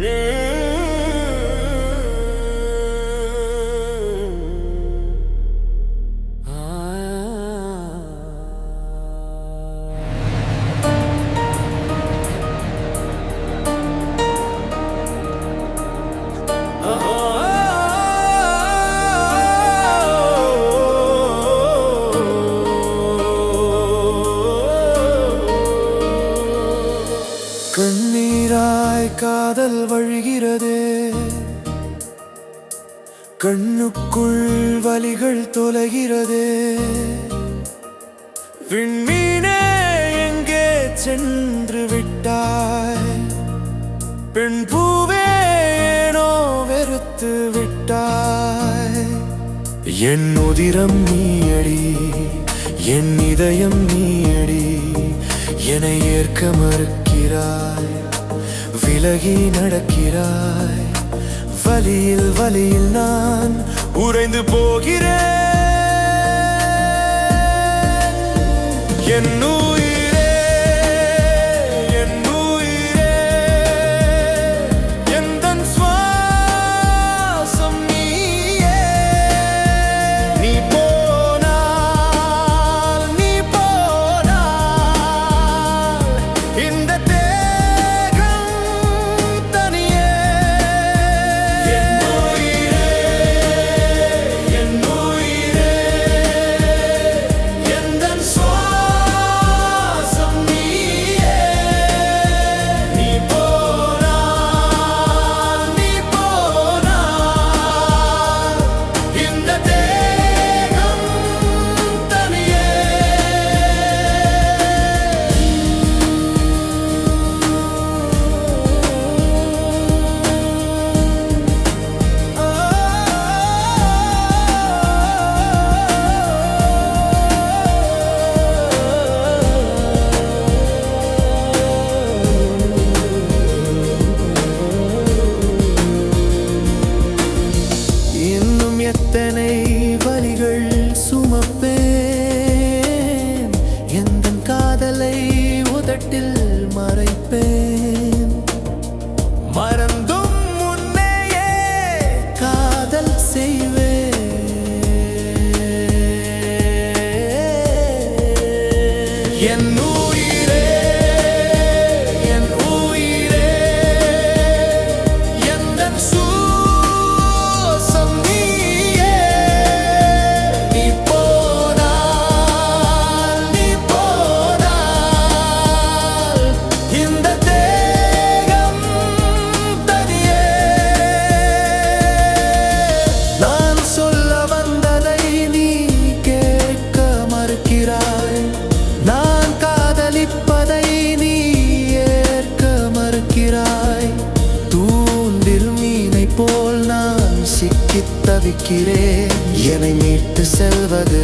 Yeah. காதல் வழிகிறதே. கண்ணுக்குள் வலிகள் தொலைகிறதே. விண்மீனே எங்கே சென்று விட்டாய்? பெண் பூவேனோ வெறுத்து விட்டாய்? என் உதிரம் நீயடி என் இதயம் நீயடி என ஏற்க மறுக்கிறாய். விலகி நடக்கிறாய். வலியில் வலியில் நான் உறைந்து போகிறேன். என் செய்வேன் என் தவிக்கிறேன். என்னை மீட்டு செல்வது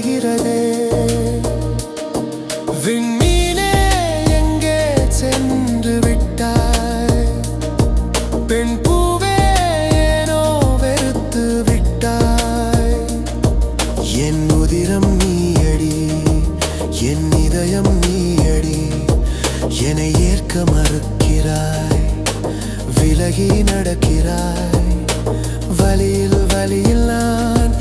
வலிகள் விண்மீனே எங்கே சென்று விட்டாய்? பெண் பூவே ஏனோ வெறுத்து விட்டாய்? என் உதிரம் நீயடி என் இதயம் நீயடி என்னை ஏற்க மறுக்கிறாய். விலகி நடக்கிறாய். வழியில் வழியில் நான்